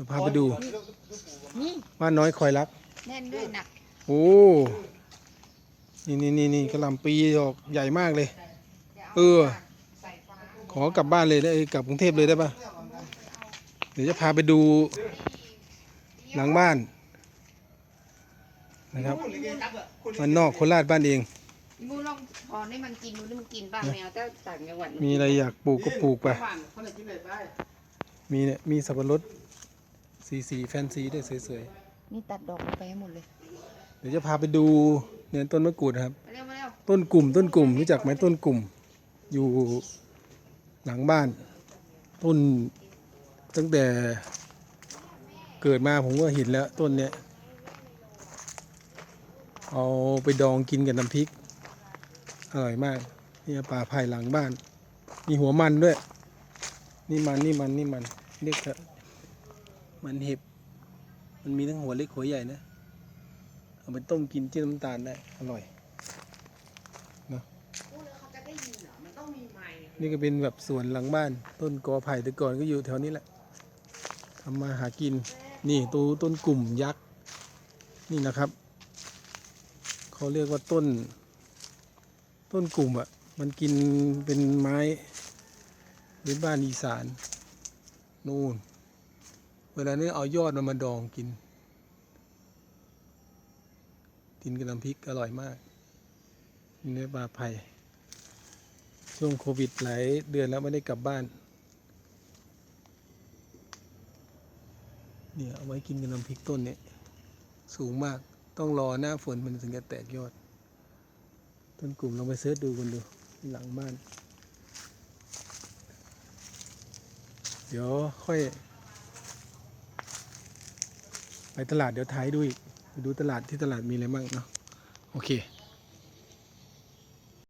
ดี๋ยวพาไปดูนี่บ้านน้อยคอยรัก แน่นด้วยหนักโอ้ นี่นี่นี่นี่กระหลำปีดอกใหญ่มากเลย เออ ใส่ฟ้าขอกลับบ้านเลยได้กลับกรุงเทพเลยได้ปะเดี๋ยวจะพาไปดูหลังบ้าน นะครับมันนอกโคราชบ้านเองมูลองพอให้มันกินมูนี่มันกินบ้างแมวแต่ต่างจังหวัดมีอะไรอยากปลูกก็ปลูกไปคนไหนกินเลยไปมีเนี่ยมีสับปะรด สีสีแฟนซีด้วยสวยนี่ตัดดอกลงไปให้หมดเลย ๆเดี๋ยวจะพาไปดูเนี่ยต้นมะกรูดนะครับมาเร็วมาเร็วต้นกลุ่มต้นกลุ่มรู้จักไหมต้นกลุ่ม อยู่หลังบ้าน ต้นตั้งแต่เกิดมาผมก็เห็นแล้วต้นเนี้ยเอาไปดองกินกับน้ำพริก อร่อยมากนี่ป่าไผ่หลังบ้าน มีหัวมันด้วย นี่มันนี่มันนี่มันเรียกเถอะ มันเห็บ มันมีทั้งหัวเล็กหัวใหญ่นะ เอาไปต้มกินจิ้มน้ำตาลได้ อร่อยนี่ก็เป็นแบบสวนหลังบ้าน ต้นกอไผ่แต่ก่อนก็อยู่แถวนี้แหละทำมาหากิน นี่ตูต้นกลุ่มยักษ์นี่นะครับ เขาเรียกว่าต้น ต้นกลุ่มอะ มันกินเป็นไม้เป็นบ้านอีสาน นู่น เวลานี้เอายอดมันมาดองกิน กินกับน้ำพริกอร่อยมากเนื้อปลาไผ่ช่วงโควิดหลายเดือนแล้วไม่ได้กลับบ้าน เนี่ยเอาไว้กินกับน้ำพริกต้นเนี่ยสูงมากต้องรอหน้าฝนมันถึงจะแตกยอด ต้นกลุ่มลองไปเสิร์ชดูกันดูหลังบ้าน เดี๋ยวค่อย ไปตลาดเดี๋ยวถ่ายดูอีกไปดูตลาดที่ตลาดมีอะไรบ้างเนาะโอเค